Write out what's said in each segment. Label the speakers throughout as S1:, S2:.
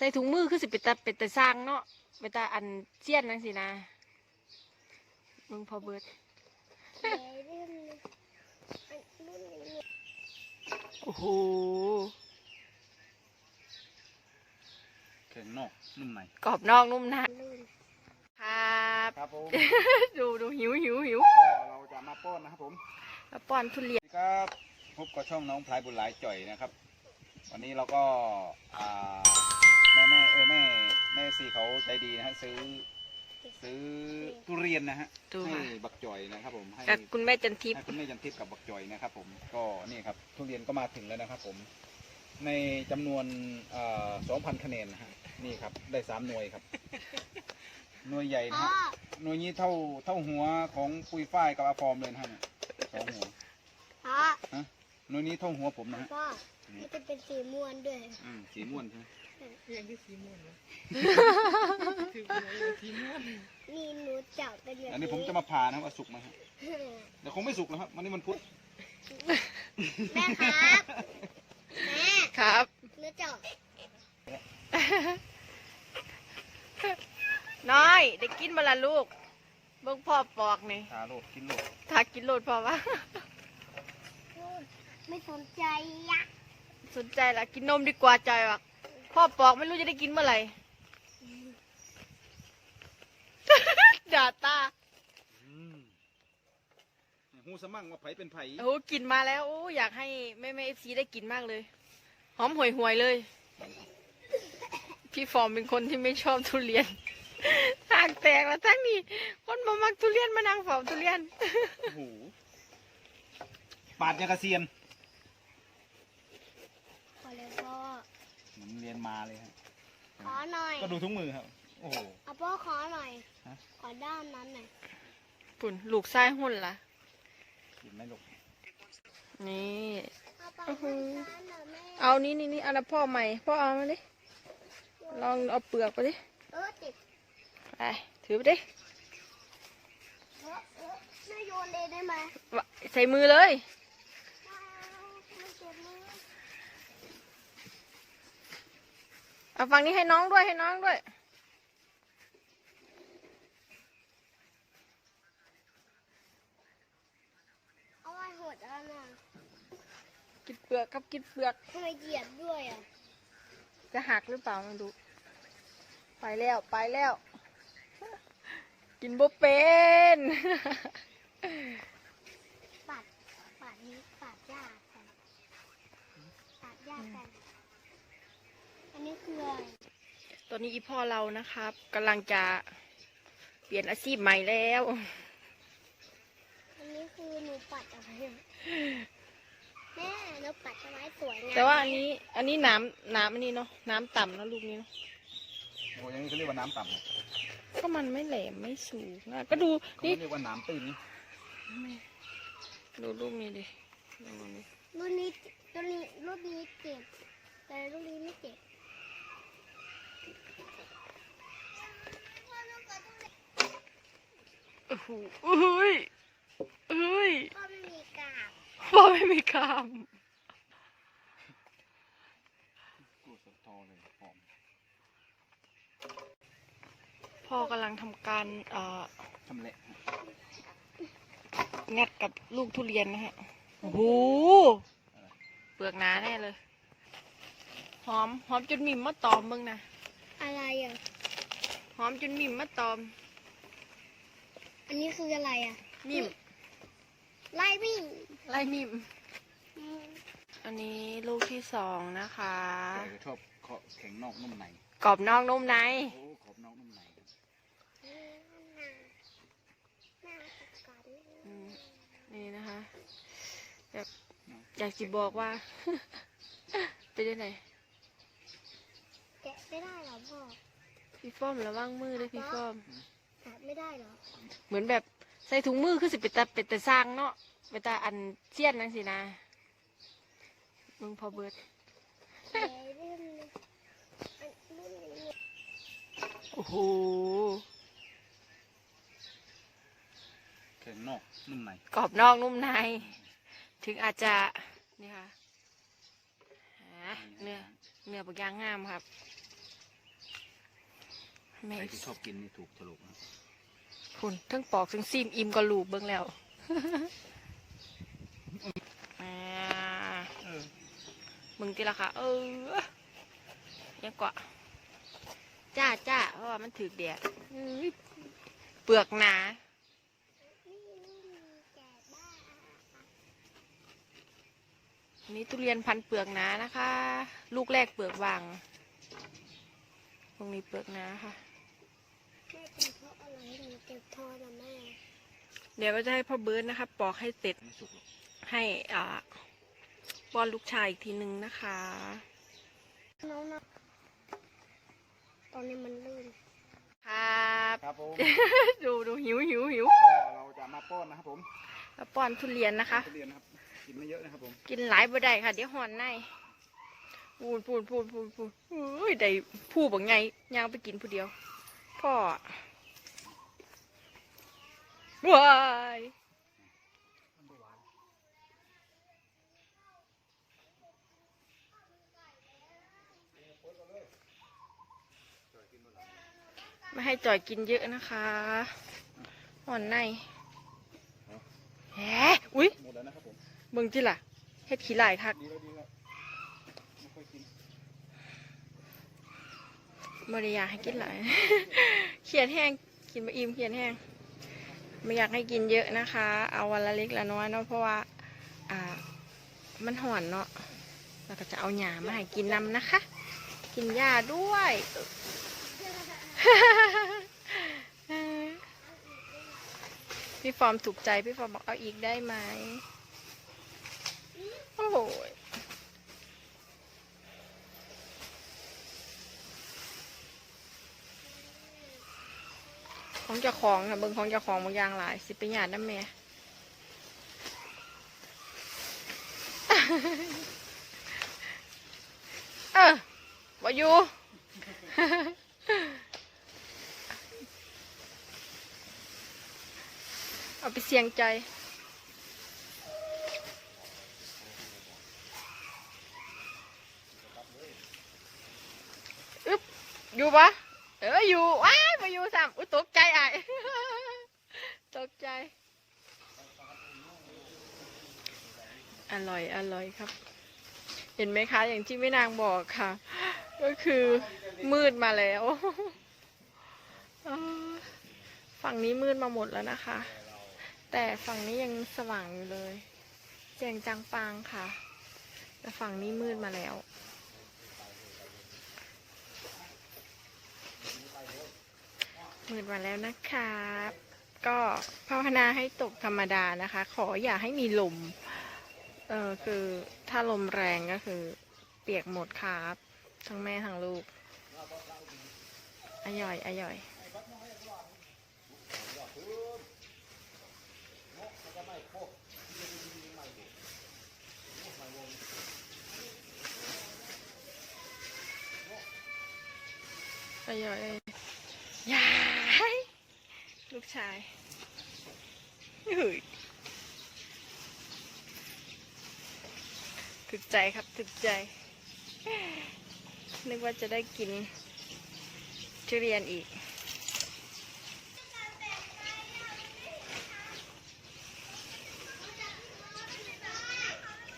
S1: ใส่ถุงมือคือสิเป็นตาเป็นตาสร้างเนาะเป็นตาอันเจียนนั่นสินะมึงพอเบิด
S2: แม่เรื่องนี้อันรุ่นนี้
S1: โอ้โห
S3: แข็งนอกนุ่มใน
S1: กรอบนอกนุ่มใน
S2: รุ่น
S1: ครับ
S3: ครับผม
S1: ดูดูหิวหิวหิว
S3: ก็เราจะมาป้อนนะครับผม
S1: แล้วป้อนทุเรียน
S3: สวัสดีครับพบกับช่องน้องพลายบุญหลายจ่อยนะครับ วันนี้เราก็อ่า แม่แม่เออแม่แม่ซีเขาใจดีนะฮะซื้อ ซื้อทุเรียนนะฮะ
S1: ดู
S3: ให้
S1: ค่ะ
S3: บักจ่อยนะครับผมให้
S1: กับคุณแม่จันทิพย์
S3: ให้คุณแม่ยันทิพย์กับบักจ่อยนะครับผมก็นี่ครับทุเรียนก็มาถึงแล้วนะครับผม ในจำนวนสองพันคะแนนนะฮะนี่ครับ ได้สามหน่วยครับ หน่วยใหญ่นะ
S2: พ่อ
S3: ฮะหน่วยนี้เท่าเท่าหัวของปุยฝ้ายกับอาฟอร์มเลยนะฮะเนี่ยสองหัว
S2: พ่อ
S3: หน่วยนี้เท่าหัวผมนะฮะ
S2: พ่อมันจะเป็นสีม่วนด้วย
S3: อืมสีม่วนใช่ไหม
S2: นี่หนูจับเป็นแบบ
S3: อันนี้ผมจะมาผ่านะครับว่าสุกไหมฮะเดี๋ยวคงไม่สุกแล้วครับวันนี้มันพุธ
S2: แม่ครับแม่
S1: ครับ
S2: หนูจับ
S1: น้อยได้กินมาละลูกเบิ่งพ่อปอกนี่
S3: ทาโรดกินโรด
S1: ถ้ากินโลดพ่อวะ
S2: ไม่สนใจยะ
S1: สนใจละกินนมดีกว่าใจวะ พ่อปอกไม่รู้จะได้กินเมื่อไหร่ด่าตา
S3: อืมหูสมั่งว่าไผเป็นไผ
S1: โอ้โหกินมาแล้วโอ้อยากให้แม่แม่เอฟซีได้กินมากเลย หอมห่วยห่วยๆเลย พี่ฟอร์มเป็นคนที่ไม่ชอบทุเรียนทางแตกแล้วทั้งนี้ คนมามักทุเรียนมานั่งเฝ้าทุเรียน
S3: โอ้โหปาดยางกระเซียน
S2: ขอเลยพ่อ
S3: เหมือนเรียนมาเลยฮะ
S2: ขอหน่อย
S3: ก็ดูทุกมือครับ โอ้โห
S2: เอาพ่อขอหน่อย
S3: ฮะ
S2: ขอด้ามนั้นหน่อย
S1: ปุ่นลูกไส้หุ่นล่ะ
S3: กินไหมลูก
S1: นี่
S2: เอาไป
S1: อื้อหือ
S2: ด้านนั้นหน่อยแม่
S1: เอานี่นี่นี่เอาละพ่อใหม่ พ่อเอามาดิ ลองเอาเปลือกไปดิ
S2: เออติด
S1: ไป ถือไปดิ
S2: เออเออแม่โยนเลยได้ไหม
S1: วะใส่มือเลย
S2: ไม่เอาไม่เจ็บมือ
S1: เอาฝั่งนี้ให้น้องด้วยให้น้องด้วย
S2: เอาไว้หดเอันน่ะ
S1: กินเปลือกครับกินเปลือก
S2: ทำไมเหยียบด้วยอะ
S1: จะหักหรือเปล่าไม่รู้ไปแล้วไปแล้ว กินบ่เป็น
S2: ปัดปัดนี้ปัดหญ้ากันปัดหญ้ากัน อันนี้คืออะไร
S1: ตอนนี้อีพ่อเรานะครับกำลังจะเปลี่ยนอาชีพใหม่แล้ว
S2: อันนี้คือหนูปัดอะไรอะแม่หนูปัดเอาไว้สวยงาม
S1: แต่ว่าอันนี้อันนี้น้ำน้ำอันนี้เนาะน้ำต่ำเนอะลูกนี้เนาะ
S3: โอ้โหอย่างนี้เขาเรียกว่าน้ำต่ำนะ
S1: ก็มันไม่แหลมไม่สูงอะก็ดู
S3: เขา
S1: นี่
S3: เรียกว่าน้ำตื้นนี่
S1: ดูลูกนี้ดิดูลูกนี้
S2: รุ่นนี้รุ่นนี้รุ่นนี้เจ็บแต่รุ่นนี้ไม่เจ็บ
S1: โอ้โหอุ้ยอุ้ย
S2: ก็ไม่มีกาบ
S1: พ่อไม่มีค
S3: กูสะทอเลยหอม
S1: พ่อกำลังทำการเอ่อ
S3: ชำแหละ
S1: งัดกับลูกทุเรียนนะฮะโอ้โหเปลือกหนาแน่เลย หอม หอมจนมิ่มมาตอมมึงนะ
S2: อะไรอะ
S1: หอมจนมิ่มมาตอม
S2: อันนี้คืออะไรอะ
S1: มิ่ม
S2: ไล่วิ่ง
S1: ไล่มิ่ม
S2: อืม
S1: อันนี้ลูกที่สองนะคะ
S3: แต่ชอบเคาะแข็งนอกนุ่มใน
S1: กรอบนอกนุ่มใน
S3: โอ้ขอบนอกนุ่มใน
S2: น่ากัด
S1: อืมนี่นะคะแบบอยากจะบอกว่า ไปได้ไหน
S2: แกะไม่ได้เหรอพ่อ
S1: พี่ฟ้อมระวังมือเลยพี่ฟ้อม
S2: แกะไม่ได้เหรอ
S1: เหมือนแบบใส่ถุงมือคือสิเป็นตาเป็นตาสร้างเนาะเป็นตาอันเจียนนั่นสินะมึงพอเบิด
S2: แกะเรื่องนี้อันรุ่นนี้
S1: โอ้โห
S3: แข็งนอกนุ่มใน
S1: กรอบนอกนุ่มใน ถึงอาจจะนี่ค่ะหาเนื้อเนื้อปักยางงามครับแม่
S3: ใครที่ชอบกินนี่ถูกฉลกนะ
S1: คุณทั้งปอกทั้งซีมอิ่มก็ลูกเบิ่งแล้วอ่า
S3: เออ
S1: มึงตีละค่ะ เออยังกว่าจ้าจ้าเพราะว่ามันถือแดดอื้อเปลือกหนา
S2: นี่นี่แก่บ้า
S1: อันนี้ทุเรียนพันธุ์เปลือกหนานะคะ ลูกแรกเปลือกบางตรงนี้เปลือกหนาค่ะ
S2: แม่ เป็นเพราะอะไรถึงเก็บทอดนะแม่
S1: เดี๋ยวก็จะให้พ่อเบิร์ดนะคะปอกให้เสร็จ
S3: ไม่สุกหรอก
S1: ให้อ่าป้อนลูกชายอีกทีนึงนะคะ
S2: น้องนะตอนนี้มันลื่น
S1: ครับ
S3: ครับผม
S1: ดูดูหิวหิวหิว
S3: ก็เราจะมาป้อนนะครับผม
S1: แล้วป้อนทุเรียนนะคะ
S3: ทุเรียนนะครับกินไม่เยอะนะครับผม
S1: กินหลายบ่ได้ค่ะ เดี๋ยวหอนในพูดพูดพูดพูดพูดอุ้ยได้ผู้บังไงย่างไปกินผู้เดียว พ่อ ว้ายไม่ให้จ่อยกินเยอะนะคะหอนในแหมอุ้ย
S3: หมดแล้วนะครับผม
S1: เบิ่งที่ล่ะเฮ็ดขี้ลายคัก
S3: ดีแล้วดีแล้วไม่ค่อยกิน
S1: บริยากให้กินหลายเขียนแห้งกินมาอิ่มเขียนแห้ง ไม่อยากให้กินเยอะนะคะ เอาวันละเล็กละน้อยเนาะเพราะว่า อ่า มันห่อนเนาะเราก็จะเอาหญ้ามาให้กินนำนะคะ กินหญ้าด้วยพี่ฟอร์มถูกใจพี่ฟอร์มบอกเอาอีกได้ไหมโอ้โห ของ เจ้าของค่ะเบิ่งของเจ้าของบางอย่างหลาย สิไปหยาดน้ำแม่เออวาอยู่เอาไปเสี่ยงใจอึ๊บอยู่ปะ เอออยู่ว้ายมาอยู่ซ้ำอุ้ยตกใจไอ้ตกใจ อร่อยอร่อยครับ เห็นไหมคะ อย่างที่แม่นางบอกค่ะ ก็คือมืดมาแล้วฝั่งนี้มืดมาหมดแล้วนะคะ แต่ฝั่งนี้ยังสว่างอยู่เลยแจงจังปางค่ะ แต่ฝั่งนี้มืดมาแล้ว มืดมาแล้วนะครับ ก็ภาวนาให้ตกธรรมดานะคะ ขออย่าให้มีลม เออคือถ้าลมแรงก็คือ เปียกหมดครับ ทั้งแม่ทั้งลูกอย่อยอย่อยอย่อยยาย ลูกชายเฮ้ยถึกใจครับถึกใจ นึกว่าจะได้กินทุเรียนอีก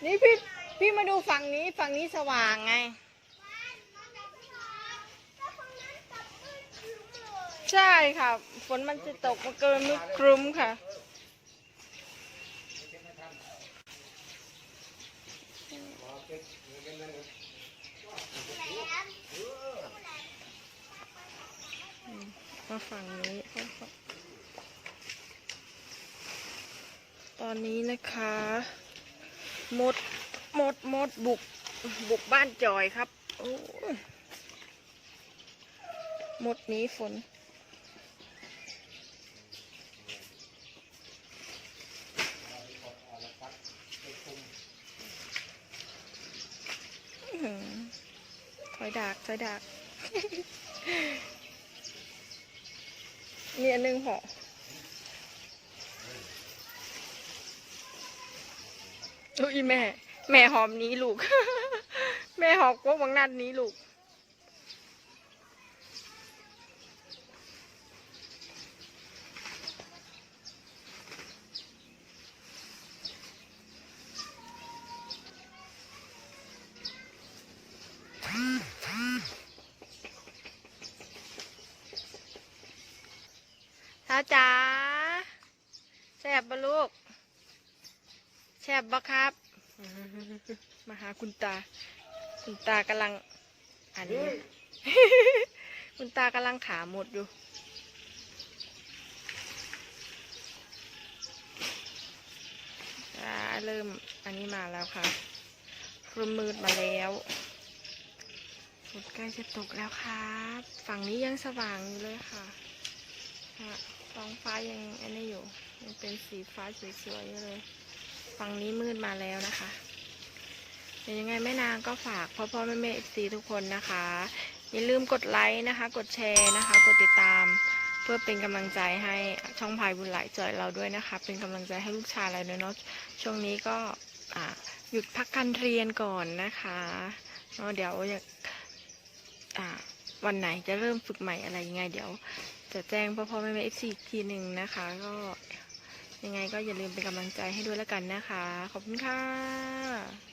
S1: นี่พี่ พี่มาดูฝั่งนี้ฝั่งนี้สว่างไง ใช่ค่ะ ฝนมันจะตกมาเกินมึกครึ้มค่ะ มาฝั่งนี้ตอนนี้นะคะ มด มด มด บุก บุกบ้านจอยครับ โอ้ยมดนี้ฝน อื้อหือถ อยดากถอยดากนี่อันหนึ่งห่อลูกอีแม่ แม่หอมหนี้ลูก แม่หอกพวกบางนัดนี้ลูก จ๋าแซ่บปะลูกแซ่บปะครับ มาหาคุณตา คุณตากำลัง อันนี้ คุณตากำลังขาหมดอยู่อ่าเริ่มอันนี้มาแล้วค่ะเริ่มมืดมาแล้วฝนใกล้จะตกแล้วครับ ฝั่งนี้ยังสว่างอยู่เลยค่ะ ฮะท้องฟ้ายังอันนี้อยู่ ยังเป็นสีฟ้าสวยๆอยู่เลย ฝั่งนี้มืดมาแล้วนะคะเป็นยังไงแม่นางก็ฝากพ่อพ่อแม่แม่เอฟซีทุกคนนะคะ อย่าลืมกดไลค์นะคะ กดแชร์นะคะ กดติดตาม เพื่อเป็นกำลังใจให้ช่องพายบุญหลายจอยเราด้วยนะคะ เป็นกำลังใจให้ลูกชายเราด้วยเนาะช่วงนี้ก็อ่าหยุดพักการเรียนก่อนนะคะเนาะเดี๋ยวอยากอ่าวันไหนจะเริ่มฝึกใหม่อะไรยังไง เดี๋ยว จะแจ้งพ่อพ่อแม่แม่เอฟซีอีกทีหนึ่งนะคะ ก็ยังไงก็อย่าลืมเป็นกำลังใจให้ด้วยแล้วกันนะคะ ขอบคุณค่ะ